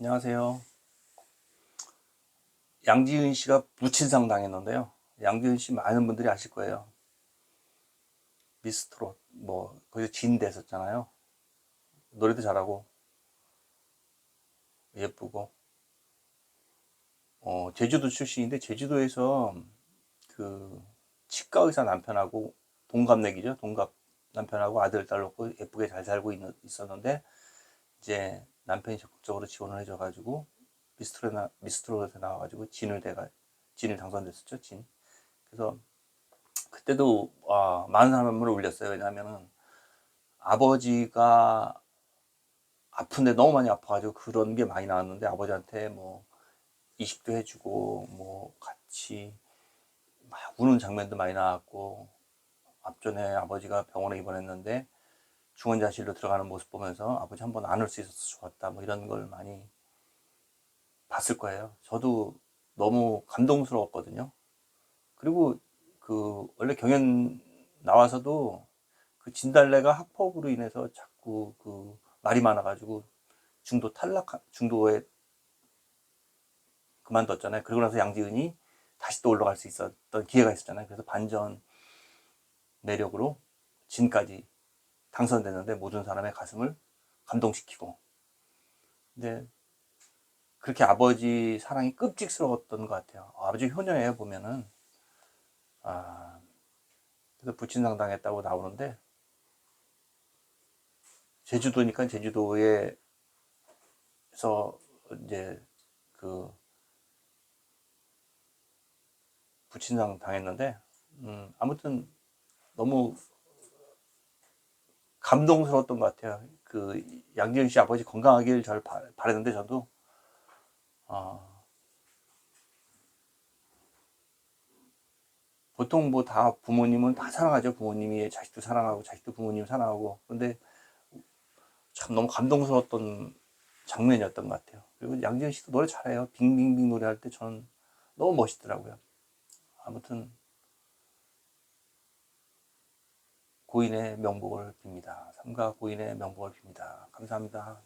안녕하세요. 양지은 씨가 무친상 당했는데요. 양지은 씨 많은 분들이 아실 거예요. 미스트롯, 뭐, 거기서 진 됐었잖아요. 노래도 잘하고, 예쁘고, 어, 제주도 출신인데, 제주도에서 그, 치과 의사 남편하고 동갑내기죠. 동갑 남편하고 아들, 딸 놓고 예쁘게 잘 살고 있, 있었는데, 이제 남편이 적극적으로 지원을 해줘가지고 미스트롯에, 나, 미스트롯에 나와가지고 진을 대가 진을 당선됐었죠 진. 그래서 그때도 와, 많은 사람을 울렸어요. 왜냐하면은 아버지가 아픈데 너무 많이 아파가지고 그런 게 많이 나왔는데 아버지한테 뭐 이식도 해주고 뭐 같이 막 우는 장면도 많이 나왔고 앞전에 아버지가 병원에 입원했는데 중환자실로 들어가는 모습 보면서 아버지 한번 안을 수 있어서 좋았다 뭐 이런 걸 많이 봤을 거예요. 저도 너무 감동스러웠거든요. 그리고 그 원래 경연 나와서도 그 진달래가 학폭으로 인해서 자꾸 그 말이 많아가지고 중도 탈락 중도에 그만뒀잖아요. 그러고 나서 양지은이 다시 또 올라갈 수 있었던 기회가 있었잖아요. 그래서 반전 매력으로 진까지 당선됐는데 모든 사람의 가슴을 감동시키고. 근데 그렇게 아버지 사랑이 끔찍스러웠던 것 같아요. 아버지 효녀에 보면은 아 그래서 부친상 당했다고 나오는데 제주도니까 제주도에서 이제 그 부친상 당했는데 음 아무튼 너무 감동스러웠던 것 같아요. 그 양지은 씨 아버지 건강하길 잘 바, 바랬는데 저도 어, 보통 뭐 다 부모님은 다 사랑하죠. 부모님이 자식도 사랑하고 자식도 부모님 사랑하고 그런데 참 너무 감동스러웠던 장면이었던 것 같아요. 그리고 양지은 씨도 노래 잘해요. 빙빙빙 노래할 때 저는 너무 멋있더라고요. 아무튼 고인의 명복을 빕니다. 삼가 고인의 명복을 빕니다. 감사합니다.